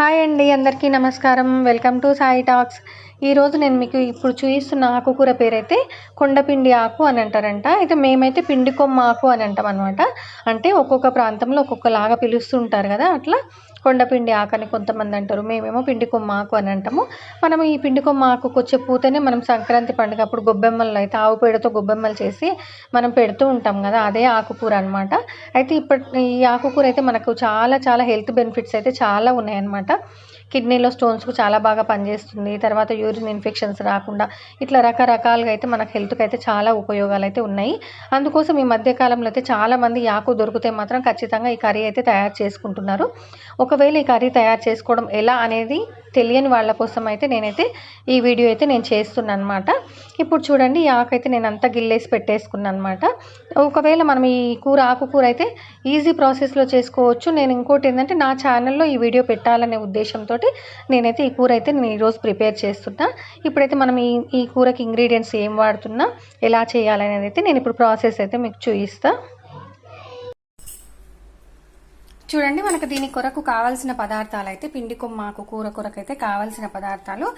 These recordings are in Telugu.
హాయ్ అండి అందరికీ నమస్కారం. Welcome to Sai talks. ఈరోజు నేను మీకు ఇప్పుడు చూపిస్తున్న ఆకుకూర పేరైతే కొండపిండి ఆకు అని అంటారంట. అయితే మేమైతే పిండి కొమ్మ ఆకు అని అంటాం అనమాట అంటే ఒక్కొక్క ప్రాంతంలో ఒక్కొక్కలాగా పిలుస్తుంటారు కదా అట్లా కొండపిండి ఆకు అని కొంతమంది అంటారు. మేమేమో పిండి కొమ్మ ఆకు అని అంటాము. మనం ఈ పిండి కొమ్మ ఆకుకు వచ్చే పూతనే మనం సంక్రాంతి పండుగ అప్పుడు గొబ్బెమ్మలు అయితే ఆవు పేడతో గొబ్బెమ్మలు చేసి మనం పెడుతూ ఉంటాం కదా అదే ఆకుకూర అనమాట అయితే ఇప్పటి ఈ ఆకుకూర అయితే మనకు చాలా చాలా హెల్త్ బెనిఫిట్స్ అయితే చాలా ఉన్నాయన్నమాట. కిడ్నీలో స్టోన్స్కు చాలా బాగా పనిచేస్తుంది. తర్వాత యూరిన్ ఇన్ఫెక్షన్స్ రాకుండా ఇట్లా రకరకాలుగా అయితే మనకు హెల్త్కి అయితే చాలా ఉపయోగాలు అయితే ఉన్నాయి. అందుకోసం ఈ మధ్యకాలంలో అయితే చాలామంది ఆకు దొరికితే మాత్రం ఖచ్చితంగా ఈ కర్రీ అయితే తయారు చేసుకుంటున్నారు. ఒకవేళ ఈ కర్రీ తయారు చేసుకోవడం ఎలా అనేది తెలియని వాళ్ళ కోసం అయితే నేనైతే ఈ వీడియో అయితే నేను చేస్తున్నాను అనమాట ఇప్పుడు చూడండి ఈ ఆకు అయితే నేను అంతా గిల్లేసి పెట్టేసుకున్నాను అనమాట ఒకవేళ మనం ఈ కూర ఆకుకూర అయితే ఈజీ ప్రాసెస్లో చేసుకోవచ్చు. నేను ఇంకోటి ఏంటంటే నా ఛానల్లో ఈ వీడియో పెట్టాలనే ఉద్దేశంతో నేనైతే ఈ కూర అయితే నేను ఈరోజు ప్రిపేర్ చేస్తున్నా. ఇప్పుడైతే మనం ఈ ఈ కూరకి ఇంగ్రీడియంట్స్ ఏం వాడుతున్నా ఎలా చేయాలనేది అయితే నేను ఇప్పుడు ప్రాసెస్ అయితే మీకు చూపిస్తాను చూడండి మనకు దీని కొరకు కావాల్సిన పదార్థాలు అయితే పిండి కొమ్మాకు కూర కొరకు అయితే కావాల్సిన పదార్థాలు.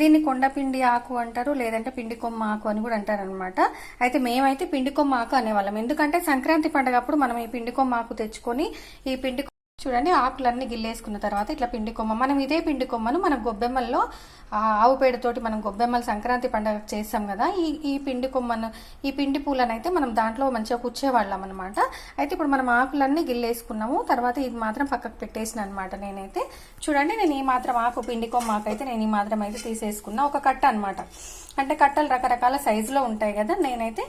దీన్ని కొండపిండి ఆకు అంటారు లేదంటే పిండి కొమ్మ ఆకు అని కూడా అంటారు అనమాట అయితే మేమైతే పిండి కొమ్మ ఆకు అనేవాళ్ళం. ఎందుకంటే సంక్రాంతి పండుగ అప్పుడు మనం ఈ పిండి కొమ్మ ఆకు తెచ్చుకొని ఈ పిండి చూడండి ఆకులన్నీ గిల్లేసుకున్న తర్వాత ఇట్లా పిండి కొమ్మ. మనం ఇదే పిండి కొమ్మను మనం గొబ్బెమ్మల్లో ఆవు పేడతోటి మనం గొబ్బెమ్మలు సంక్రాంతి పండుగ చేస్తాం కదా ఈ ఈ పిండి కొమ్మను ఈ పిండి పూలను అయితే మనం దాంట్లో మంచిగా కూర్చేవాళ్ళం అనమాట అయితే ఇప్పుడు మనం ఆకులన్నీ గిల్లేసుకున్నాము తర్వాత ఇది మాత్రం పక్కకు పెట్టేసిన అనమాట నేనైతే. చూడండి నేను ఈ మాత్రం ఆకు పిండి కొమ్మ ఆకు అయితే నేను ఈ మాత్రం అయితే తీసేసుకున్నా ఒక కట్ట అనమాట అంటే కట్టలు రకరకాల సైజులో ఉంటాయి కదా. నేనైతే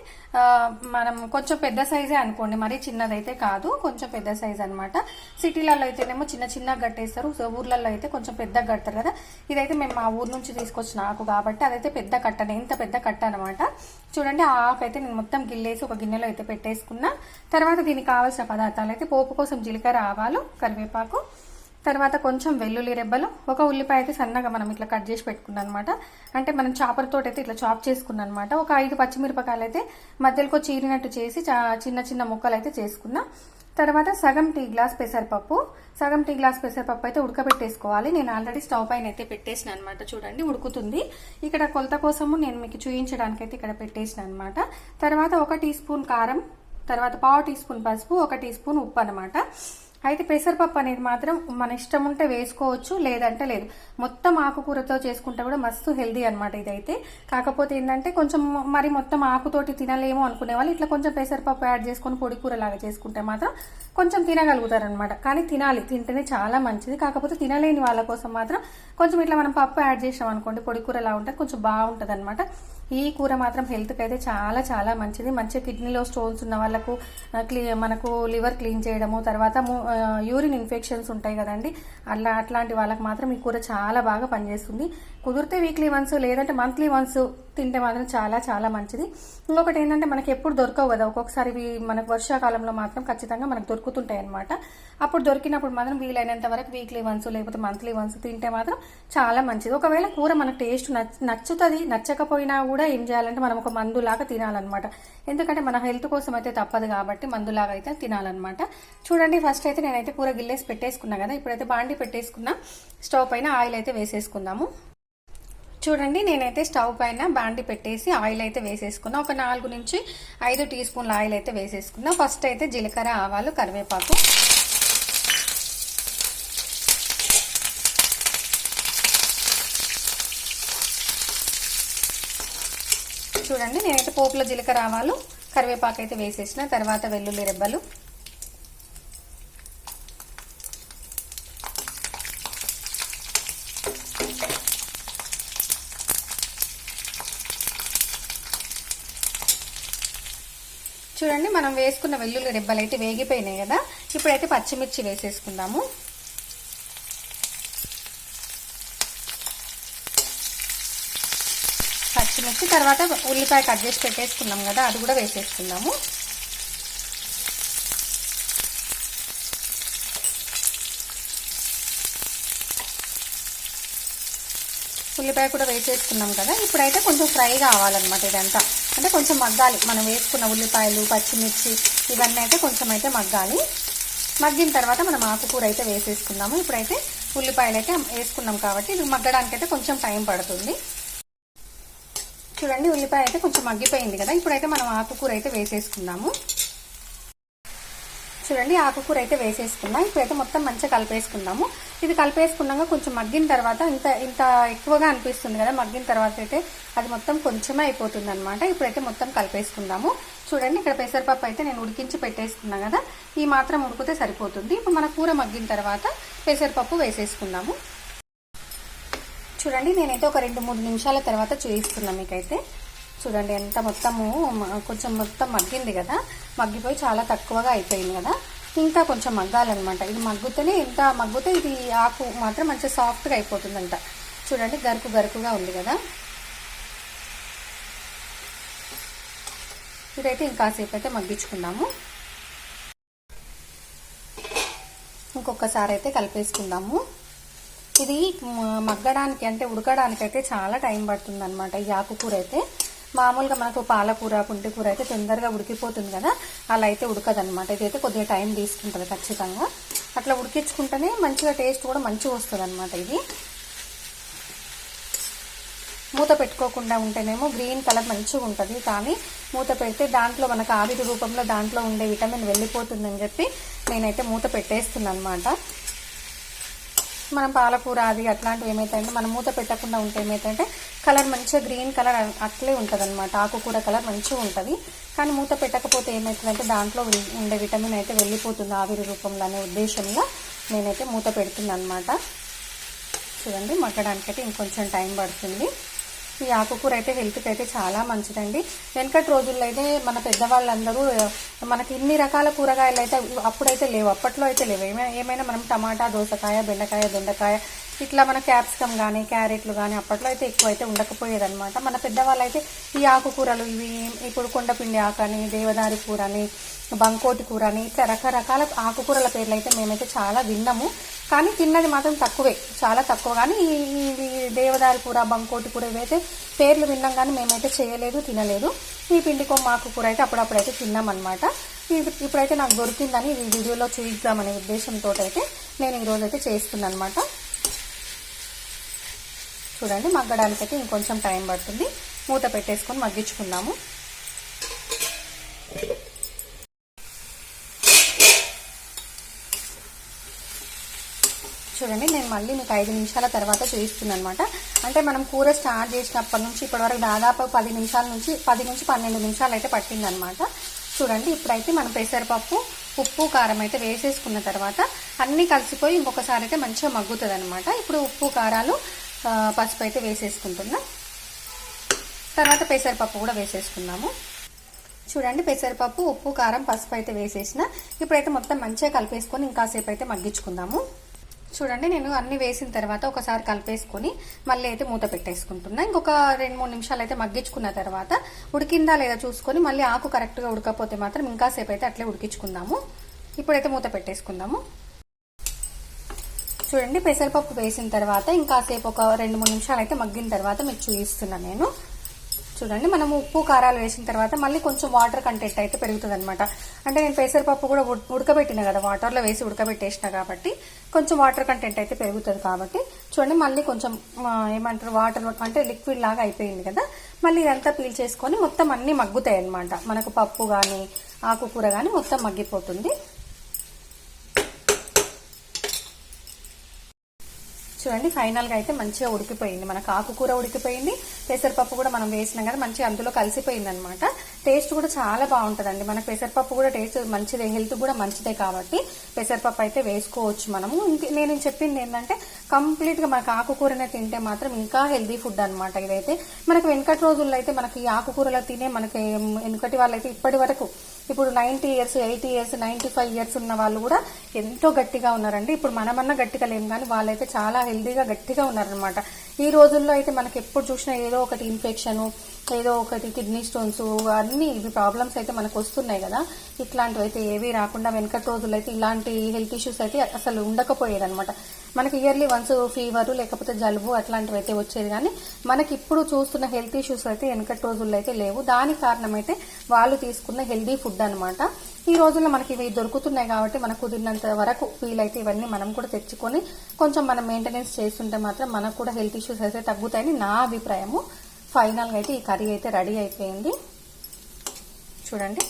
మనం కొంచెం పెద్ద సైజే అనుకోండి. మరీ చిన్నదైతే కాదు. కొంచెం పెద్ద సైజ్ అనమాట సిటీలలో అయితేనేమో చిన్న చిన్నగా కట్టేస్తారు. సో ఊర్లలో అయితే కొంచెం పెద్ద కడతారు కదా. ఇదైతే మేము మా ఊరు నుంచి తీసుకొచ్చిన ఆకు కాబట్టి అదైతే పెద్ద కట్టనే ఇంత పెద్ద కట్ట అనమాట చూడండి ఆ ఆకు అయితే నేను మొత్తం గిల్లేసి ఒక గిన్నెలో అయితే పెట్టేసుకున్నా. తర్వాత దీనికి కావాల్సిన పదార్థాలు అయితే పోపు కోసం జీలకర్ర ఆవాలు కరివేపాకు తర్వాత కొంచెం వెల్లుల్లి రెబ్బలు ఒక ఉల్లిపాయ అయితే సన్నగా మనం ఇట్లా కట్ చేసి పెట్టుకున్నాం అనమాట అంటే మనం చాపర్తో అయితే ఇట్లా చాప్ చేసుకున్నాం అనమాట ఒక ఐదు పచ్చిమిరపకాయలు అయితే మధ్యలో చీరినట్టు చేసి చిన్న చిన్న ముక్కలు అయితే చేసుకున్నా. తర్వాత సగం టీ గ్లాస్ పెసరపప్పు సగం టీ గ్లాస్ పెసరపప్పు అయితే ఉడకబెట్టేసుకోవాలి. నేను ఆల్రెడీ స్టవ్ పైన అయితే పెట్టేసిన అనమాట చూడండి ఉడుకుతుంది. ఇక్కడ కొలత కోసము నేను మీకు చూపించడానికి అయితే ఇక్కడ పెట్టేసిన అనమాట తర్వాత ఒక టీ స్పూన్ కారం తర్వాత పావు టీ స్పూన్ పసుపు ఒక టీ స్పూన్ ఉప్పు అనమాట అయితే పెసరపప్పు అనేది మాత్రం మన ఇష్టం ఉంటే వేసుకోవచ్చు లేదంటే లేదు. మొత్తం ఆకుకూరతో చేసుకుంటే కూడా మస్తు హెల్దీ అనమాట ఇదైతే. కాకపోతే ఏంటంటే కొంచెం మరి మొత్తం ఆకుతోటి తినలేము అనుకునే వాళ్ళు ఇట్లా కొంచెం పెసరపప్పు యాడ్ చేసుకొని పొడి కూర లాగా చేసుకుంటే మాత్రం కొంచెం తినగలుగుతారనమాట కానీ తినాలి తింటేనే చాలా మంచిది. కాకపోతే తినలేని వాళ్ళ కోసం మాత్రం కొంచెం ఇట్లా మనం పప్పు యాడ్ చేసాం అనుకోండి పొడి కూర లా ఉంటే కొంచెం బాగుంటుంది అనమాట ఈ కూర మాత్రం హెల్త్కి అయితే చాలా చాలా మంచిది. మంచిగా కిడ్నీలో స్టోన్స్ ఉన్న వాళ్ళకు క్లీ మనకు లివర్ క్లీన్ చేయడము తర్వాత యూరిన్ ఇన్ఫెక్షన్స్ ఉంటాయి కదండి. అట్లా అట్లాంటి వాళ్ళకి మాత్రం ఈ కూర చాలా బాగా పనిచేస్తుంది. కుదిరితే వీక్లీ వన్స్ లేదంటే మంత్లీ వన్స్ తింటే మాత్రం చాలా చాలా మంచిది. ఇంకొకటి ఏంటంటే మనకి ఎప్పుడు దొరకవు కదా. ఒక్కొక్కసారి మనకు వర్షాకాలంలో మాత్రం ఖచ్చితంగా మనకు దొరుకుతుంటాయి అనమాట అప్పుడు దొరికినప్పుడు మాత్రం వీలైనంత వరకు వీక్లీ వన్స్ లేకపోతే మంత్లీ వన్స్ తింటే మాత్రం చాలా మంచిది. ఒకవేళ కూర మనకు టేస్ట్ నచ్చుతుంది నచ్చకపోయినా కూడా ఏం చేయాలంటే మనం ఒక మందులాగా తినాలన్నమాట. ఎందుకంటే మన హెల్త్ కోసం అయితే తప్పదు కాబట్టి మందులాగా అయితే తినాలన్నమాట. చూడండి ఫస్ట్ అయితే నేనైతే కూర గిల్లేసి పెట్టేసుకున్నా కదా. ఇప్పుడైతే బాండి పెట్టేసుకున్నా. స్టవ్ పైన ఆయిల్ అయితే వేసేసుకుందాము. చూడండి నేనైతే స్టవ్ పైన బాండి పెట్టేసి ఆయిల్ అయితే వేసేసుకున్నా. ఒక నాలుగు నుంచి ఐదు టీ స్పూన్ల ఆయిల్ అయితే వేసేసుకున్నా. ఫస్ట్ అయితే జీలకర్ర ఆవాలు కరివేపాకు. చూడండి నేనైతే పోపులో జీలకర్ర ఆవాలు కరివేపాకు అయితే వేసేసిన తర్వాత వెల్లుల్లి రెబ్బలు. చూడండి మనం వేసుకున్న వెల్లుల్లి రెబ్బలు అయితే వేగిపోయినాయి కదా. ఇప్పుడైతే పచ్చిమిర్చి వేసేసుకుందాము. పచ్చిమిర్చి తర్వాత ఉల్లిపాయ కట్ చేసి పెట్టేసుకున్నాం కదా అది కూడా వేసేసుకుందాము. ఉల్లిపాయ కూడా వేసేసుకున్నాం కదా ఇప్పుడైతే కొంచెం ఫ్రై కావాలన్నమాట ఇదంతా. అంటే కొంచెం మగ్గాలి. మనం వేసుకున్న ఉల్లిపాయలు పచ్చిమిర్చి ఇవన్నీ అయితే కొంచెం అయితే మగ్గాలి. మగ్గిన తర్వాత మనం ఆకుకూర అయితే వేసేసుకుందాము. ఇప్పుడైతే ఉల్లిపాయలు అయితే వేసుకున్నాం కాబట్టి ఇది మగ్గడానికి అయితే కొంచెం టైం పడుతుంది. చూడండి ఉల్లిపాయ అయితే కొంచెం మగ్గిపోయింది కదా. ఇప్పుడైతే మనం ఆకుకూర అయితే వేసేసుకుందాము. చూడండి ఆకుకూర అయితే వేసేసుకున్నాం ఇప్పుడైతే మొత్తం మంచిగా కలిపేసుకుందాము. ఇది కలిపేసుకున్నాక కొంచెం మగ్గిన తర్వాత ఇంత ఇంత ఎక్కువగా అనిపిస్తుంది కదా మగ్గిన తర్వాత అయితే అది మొత్తం కొంచెమే అయిపోతుంది అనమాట ఇప్పుడైతే మొత్తం కలిపేసుకుందాము. చూడండి ఇక్కడ పెసరపప్పు అయితే నేను ఉడికించి పెట్టేసుకున్నా కదా. ఈ మాత్రం ఉడికితే సరిపోతుంది. ఇప్పుడు మన కూర మగ్గిన తర్వాత పెసరపప్పు వేసేసుకుందాము. చూడండి నేనైతే ఒక రెండు మూడు నిమిషాల తర్వాత చూపిస్తున్నా మీకైతే. చూడండి ఎంత మొత్తము కొంచెం మొత్తం మగ్గింది కదా. మగ్గిపోయి చాలా తక్కువగా అయిపోయింది కదా. ఇంకా కొంచెం మగ్గాలన్నమాట. ఇది మగ్గుతేనే ఎంత మగ్గితే ఇది ఆకు మాత్రం మంచిగా సాఫ్ట్గా అయిపోతుందంట. చూడండి గరుకు గరుకుగా ఉంది కదా. ఇదైతే ఇంకాసేపు అయితే మగ్గించుకుందాము. ఇంకొకసారి అయితే కలిపేసుకుందాము. ఇది మగ్గడానికి అంటే ఉడకడానికి అయితే చాలా టైం పడుతుంది అనమాట ఈ ఆకుకూర అయితే మామూలుగా మనకు పాలకూర పుంటికూర అయితే తొందరగా ఉడికిపోతుంది కదా అలా అయితే ఉడకదనమాట ఇదైతే కొద్దిగా టైం తీసుకుంటుంది ఖచ్చితంగా. అట్లా ఉడికించుకుంటేనే మంచిగా టేస్ట్ కూడా మంచిగా వస్తుంది అనమాట ఇది. మూత పెట్టుకోకుండా ఉంటేనేమో గ్రీన్ కలర్ మంచిగా ఉంటుంది. కానీ మూత పెడితే దాంట్లో మనకు ఆవిరి రూపంలో దాంట్లో ఉండే విటమిన్ వెళ్ళిపోతుందని చెప్పి నేనైతే మూత పెట్టేస్తున్నాను అనమాట మనం పాలకూర అది అట్లాంటివి ఏమైతాయంటే మనం మూత పెట్టకుండా ఉంటే ఏమైతే కలర్ మంచిగా గ్రీన్ కలర్ అట్లే ఉంటుంది అనమాట ఆకుకూర కలర్ మంచిగా ఉంటుంది. కానీ మూత పెట్టకపోతే ఏమవుతుందంటే దాంట్లో ఉండే విటమిన్ అయితే వెళ్ళిపోతుంది ఆవిరి రూపంలో అనే ఉద్దేశంగా నేనైతే మూత పెడుతున్నాను అనమాట చూడండి మగ్గడానికైతే ఇంకొంచెం టైం పడుతుంది. ఈ ఆకుకూర అయితే హెల్త్కి అయితే చాలా మంచిదండి. వెనకటి రోజుల్లో అయితే మన పెద్దవాళ్ళందరూ మనకి ఇన్ని రకాల కూరగాయలు అయితే అప్పుడైతే లేవు అప్పట్లో అయితే లేవు. ఏమైనా ఏమైనా మనం టమాటా దోసకాయ బెండకాయ దొండకాయ ఇట్లా మన క్యాప్సికమ్ కానీ క్యారెట్లు కానీ అప్పట్లో అయితే ఎక్కువ అయితే ఉండకపోయేదన్నమాట. మన పెద్దవాళ్ళు అయితే ఈ ఆకుకూరలు ఇవి ఇప్పుడు కొండపిండి ఆకని దేవదారి కూర అని బంకోటి కూర అని ఇట్లా రకరకాల ఆకుకూరల పేర్లు అయితే మేమైతే చాలా విన్నాము. కానీ తిన్నది మాత్రం తక్కువే చాలా తక్కువ. కానీ ఈ దేవదారి కూర బంకోటి కూర ఇవైతే పేర్లు విన్నాం కానీ మేమైతే చేయలేదు తినలేదు. ఈ పిండి కొమ్మ ఆకుకూర అయితే అప్పుడప్పుడు అయితే తిన్నామన్నమాట. ఇది- ఇప్పుడైతే నాకు దొరికిందని ఈ వీడియోలో చూపిద్దామనే ఉద్దేశంతో అయితే నేను ఈరోజు అయితే చేస్తున్నాను అనమాట చూడండి మగ్గడానికి అయితే ఇంకొంచెం టైం పడుతుంది. మూత పెట్టేసుకొని మగ్గించుకుందాము. చూడండి నేను మళ్ళీ మీకు ఐదు నిమిషాల తర్వాత చూపిస్తున్నాను అనమాట అంటే మనం కూర స్టార్ట్ చేసినప్పటి నుంచి ఇప్పటివరకు దాదాపు పది నిమిషాల నుంచి పది నుంచి పన్నెండు నిమిషాలు అయితే పట్టిందనమాట. చూడండి ఇప్పుడైతే మనం పెసరపప్పు ఉప్పు కారం అయితే వేసేసుకున్న తర్వాత అన్నీ కలిసిపోయి ఇంకొకసారి అయితే మంచిగా మగ్గుతుంది అనమాట ఇప్పుడు ఉప్పు కారాలు పసుపు అయితే వేసేసుకుంటున్నా. తర్వాత పెసరపప్పు కూడా వేసేసుకుందాము. చూడండి పెసరపప్పు ఉప్పు కారం పసుపు అయితే వేసేసిన. ఇప్పుడైతే మొత్తం మంచిగా కలిపేసుకొని ఇంకాసేపు అయితే మగ్గించుకుందాము. చూడండి నేను అన్ని వేసిన తర్వాత ఒకసారి కలిపేసుకొని మళ్ళీ అయితే మూత పెట్టేసుకుంటున్నా. ఇంకొక రెండు మూడు నిమిషాలు అయితే మగ్గించుకున్న తర్వాత ఉడికిందా లేదా చూసుకొని మళ్ళీ ఆకు కరెక్ట్గా ఉడకపోతే మాత్రం ఇంకాసేపు అయితే అట్లే ఉడికించుకుందాము. ఇప్పుడైతే మూత పెట్టేసుకుందాము. చూడండి పెసరపప్పు వేసిన తర్వాత ఇంకాసేపు ఒక రెండు మూడు నిమిషాలు అయితే మగ్గిన తర్వాత మీకు చూపిస్తున్నాను నేను. చూడండి మనం ఉప్పు కారాలు వేసిన తర్వాత మళ్ళీ కొంచెం వాటర్ కంటెంట్ అయితే పెరుగుతుంది అనమాట అంటే నేను పెసరపప్పు కూడా ఉడకబెట్టిన కదా వాటర్లో వేసి ఉడకబెట్టేసిన కాబట్టి కొంచెం వాటర్ కంటెంట్ అయితే పెరుగుతుంది కాబట్టి. చూడండి మళ్ళీ కొంచెం ఏమంటారు వాటర్ అంటే లిక్విడ్ లాగా అయిపోయింది కదా మళ్ళీ ఇదంతా పీల్ చేసుకొని మొత్తం అన్ని మగ్గుతాయి అనమాట మనకు పప్పు కానీ ఆకుకూర కానీ మొత్తం మగ్గిపోతుంది. చూడండి ఫైనల్గా అయితే మంచిగా ఉడికిపోయింది. మనకు ఆకుకూర ఉడికిపోయింది పెసరపప్పు కూడా మనం వేసినాం కదా మంచిగా అందులో కలిసిపోయింది అనమాట టేస్ట్ కూడా చాలా బాగుంటుందండి. మనకు పెసరపప్పు కూడా టేస్ట్ మంచిదే హెల్త్ కూడా మంచిదే కాబట్టి పెసరపప్పు అయితే వేసుకోవచ్చు మనము. నేను చెప్పింది ఏంటంటే కంప్లీట్గా మనకు ఆకుకూరనే తింటే మాత్రం ఇంకా హెల్దీ ఫుడ్ అనమాట ఇదైతే. మనకు వెనకటి రోజుల్లో అయితే మనకి ఈ ఆకుకూరలు తినే మనకి వెనుకటి వాళ్ళైతే ఇప్పటి వరకు ఇప్పుడు ninety years eighty years ninety five years ఉన్న వాళ్ళు కూడా ఎంతో గట్టిగా ఉన్నారండి. ఇప్పుడు మనమన్నా గట్టిగా లేము కానీ వాళ్ళైతే చాలా హెల్దీగా గట్టిగా ఉన్నారనమాట ఈ రోజుల్లో అయితే మనకి ఎప్పుడు చూసినా ఏదో ఒకటి ఇన్ఫెక్షన్ ఏదో ఒకటి కిడ్నీ స్టోన్స్ అన్ని ఇవి ప్రాబ్లమ్స్ అయితే మనకు వస్తున్నాయి కదా. ఇట్లాంటివి అయితే ఏవి రాకుండా వెనకటి రోజులు అయితే ఇలాంటి హెల్త్ ఇష్యూస్ అయితే అసలు ఉండకపోయేది అనమాట మనకి ఇయర్లీ వన్స్ ఫీవర్ లేకపోతే జలుబు అట్లాంటివి అయితే వచ్చేది కానీ మనకి ఇప్పుడు చూస్తున్న హెల్త్ ఇష్యూస్ అయితే వెనకటి రోజుల్లో అయితే లేవు. దాని కారణం అయితే వాళ్ళు తీసుకున్న హెల్దీ ఫుడ్ అనమాట ఈ రోజుల్లో మనకి ఇవి దొరుకుతున్నాయి కాబట్టి మనకు కుదిరినంత వరకు వీలైతే ఇవన్నీ మనం కూడా తెచ్చుకొని కొంచెం మనం మెయింటెనెన్స్ చేస్తుంటే మాత్రం మనకు కూడా హెల్త్ ఇష్యూస్ అయితే తగ్గుతాయని నా అభిప్రాయము. ఫైనల్గా అయితే ఈ కర్రీ అయితే రెడీ అయిపోయింది. చూడండి.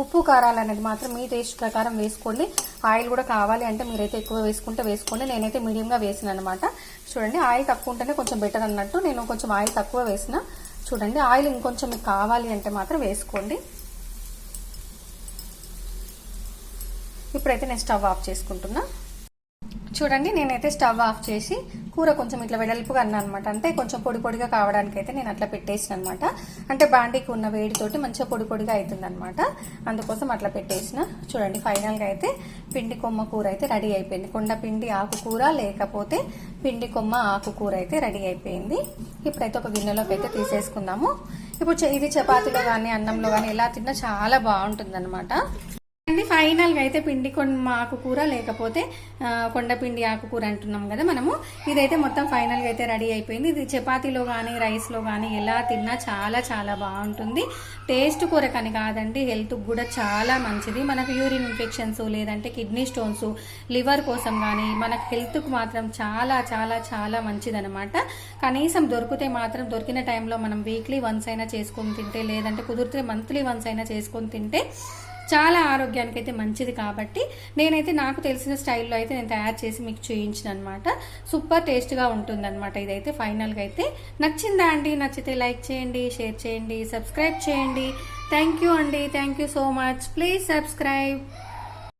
ఉప్పు కారాలు అనేది మాత్రం మీ టేస్ట్ ప్రకారం వేసుకోండి. ఆయిల్ కూడా కావాలి అంటే మీరైతే ఎక్కువ వేసుకుంటే వేసుకోండి. నేనైతే మీడియంగా వేసిన అనమాట చూడండి ఆయిల్ తక్కువ ఉంటేనే కొంచెం బెటర్ అన్నట్టు నేను కొంచెం ఆయిల్ తక్కువ వేసిన. చూడండి ఆయిల్ ఇంకొంచెం మీకు కావాలి అంటే మాత్రం వేసుకోండి. ఇప్పుడైతే నేను స్టవ్ ఆఫ్ చేసుకుంటున్నా. చూడండి నేనైతే స్టవ్ ఆఫ్ చేసి కూర కొంచెం ఇట్లా వెడల్పుగా అన్నా అనమాట అంటే కొంచెం పొడి పొడిగా కావడానికి అయితే నేను అట్లా పెట్టేసిన అనమాట అంటే బాండీకి ఉన్న వేడితోటి మంచిగా పొడి పొడిగా అవుతుంది అనమాట అందుకోసం అట్లా పెట్టేసిన. చూడండి ఫైనల్గా అయితే పిండి కొమ్మ కూర అయితే రెడీ అయిపోయింది. కొండ పిండి ఆకుకూర లేకపోతే పిండి కొమ్మ ఆకుకూర అయితే రెడీ అయిపోయింది. ఇప్పుడైతే ఒక గిన్నెలోకి అయితే తీసేసుకుందాము. ఇప్పుడు చ- ఇది చపాతీలో కానీ అన్నంలో కానీ ఎలా తిన్నా చాలా బాగుంటుంది అండి ఫైనల్గా అయితే పిండి కొమ్మ ఆకుకూర లేకపోతే కొండపిండి ఆకుకూర అంటున్నాం కదా మనము. ఇదైతే మొత్తం ఫైనల్గా అయితే రెడీ అయిపోయింది. ఇది చపాతీలో కానీ రైస్లో కానీ ఎలా తిన్నా చాలా చాలా బాగుంటుంది. టేస్ట్ కొరకని కాదండి. హెల్త్ కూడా చాలా మంచిది. మనకు యూరిన్ ఇన్ఫెక్షన్స్ లేదంటే కిడ్నీ స్టోన్స్ లివర్ కోసం కానీ మనకు హెల్త్కు మాత్రం చాలా చాలా చాలా మంచిదనమాట కనీసం దొరికితే మాత్రం దొరికిన టైంలో మనం వీక్లీ వన్స్ అయినా చేసుకొని తింటే లేదంటే కుదిరితే మంత్లీ వన్స్ అయినా చేసుకొని తింటే చాలా ఆరోగ్యానికి అయితే మంచిది కాబట్టి నేనైతే నాకు తెలిసిన స్టైల్లో అయితే నేను తయారు చేసి మీకు చూయించిన అనమాట సూపర్ టేస్ట్గా ఉంటుందన్నమాట ఇదైతే ఫైనల్గా అయితే. నచ్చిందా అండి? నచ్చితే లైక్ చేయండి షేర్ చేయండి సబ్స్క్రైబ్ చేయండి. థ్యాంక్ యూ అండి. Thank you so much. Please subscribe.